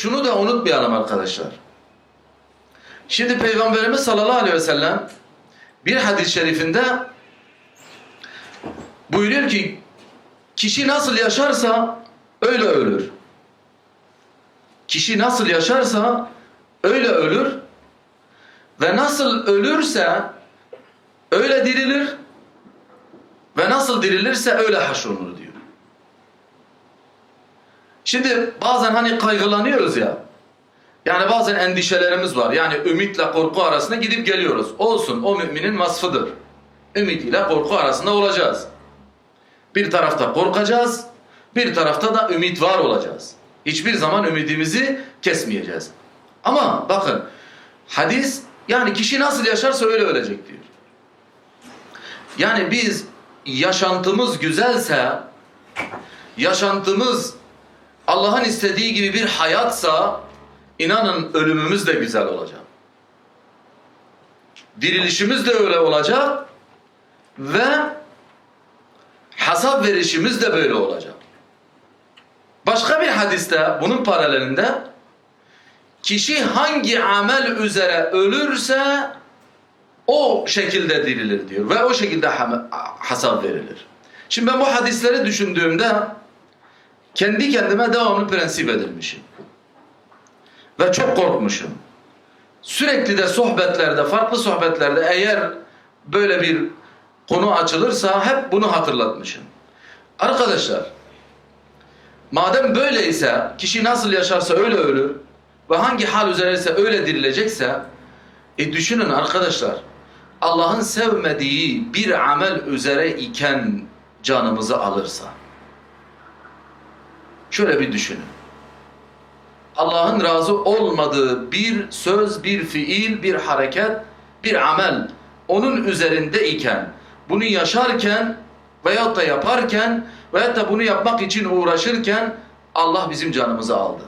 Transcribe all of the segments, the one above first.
şunu da unutmayalım arkadaşlar. Şimdi Peygamberimiz sallallahu aleyhi ve sellem bir hadis-i şerifinde buyuruyor ki kişi nasıl yaşarsa öyle ölür. Kişi nasıl yaşarsa öyle ölür ve nasıl ölürse öyle dirilir ve nasıl dirilirse öyle haşrolunur diyor. Şimdi bazen hani kaygılanıyoruz ya. Yani bazen endişelerimiz var. Yani ümitle korku arasında gidip geliyoruz. Olsun o müminin vasfıdır. Ümit ile korku arasında olacağız. Bir tarafta korkacağız, bir tarafta da ümit var olacağız. Hiçbir zaman ümidimizi kesmeyeceğiz. Ama bakın hadis yani kişi nasıl yaşarsa öyle ölecek diyor. Yani biz yaşantımız güzelse, yaşantımız Allah'ın istediği gibi bir hayatsa inanın ölümümüz de güzel olacak. Dirilişimiz de öyle olacak ve hesap verişimiz de böyle olacak. Başka bir hadiste bunun paralelinde kişi hangi amel üzere ölürse o şekilde dirilir diyor ve o şekilde hesap verilir. Şimdi ben bu hadisleri düşündüğümde kendi kendime devamlı prensip edilmişim. Ve çok korkmuşum. Sürekli de sohbetlerde, farklı sohbetlerde eğer böyle bir konu açılırsa hep bunu hatırlatmışım. Arkadaşlar, madem böyleyse, kişi nasıl yaşarsa öyle ölür ve hangi hal üzereyse öyle dirilecekse, e düşünün arkadaşlar, Allah'ın sevmediği bir amel üzere iken canımızı alırsa, şöyle bir düşünün. Allah'ın razı olmadığı bir söz, bir fiil, bir hareket, bir amel onun üzerinde iken, bunu yaşarken veyahut da yaparken veyahut da bunu yapmak için uğraşırken Allah bizim canımızı aldı.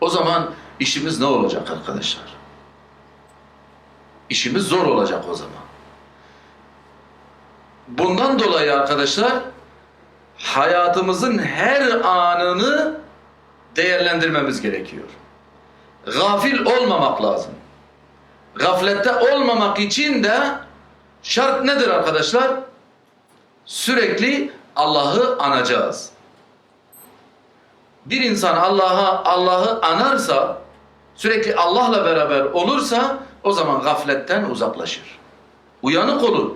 O zaman işimiz ne olacak arkadaşlar? İşimiz zor olacak o zaman. Bundan dolayı arkadaşlar hayatımızın her anını değerlendirmemiz gerekiyor. Gafil olmamak lazım. Gaflette olmamak için de şart nedir arkadaşlar? Sürekli Allah'ı anacağız. Bir insan Allah'a Allah'ı anarsa, sürekli Allah'la beraber olursa o zaman gafletten uzaklaşır. Uyanık olur.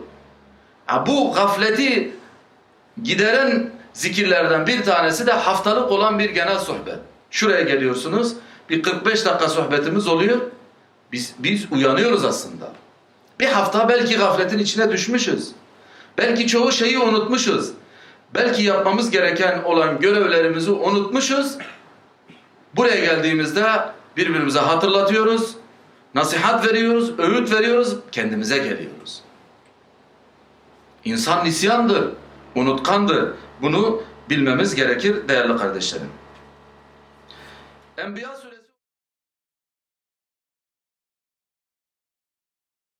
Ha, bu gafleti gideren zikirlerden bir tanesi de haftalık olan bir genel sohbet. Şuraya geliyorsunuz. Bir 45 dakika sohbetimiz oluyor. Biz, biz uyanıyoruz aslında. Bir hafta belki gafletin içine düşmüşüz. Belki çoğu şeyi unutmuşuz. Belki yapmamız gereken olan görevlerimizi unutmuşuz. Buraya geldiğimizde birbirimize hatırlatıyoruz. Nasihat veriyoruz, öğüt veriyoruz, kendimize geliyoruz. İnsan nisyandır, unutkandır. Bunu bilmemiz gerekir değerli kardeşlerim. Enbiya suresi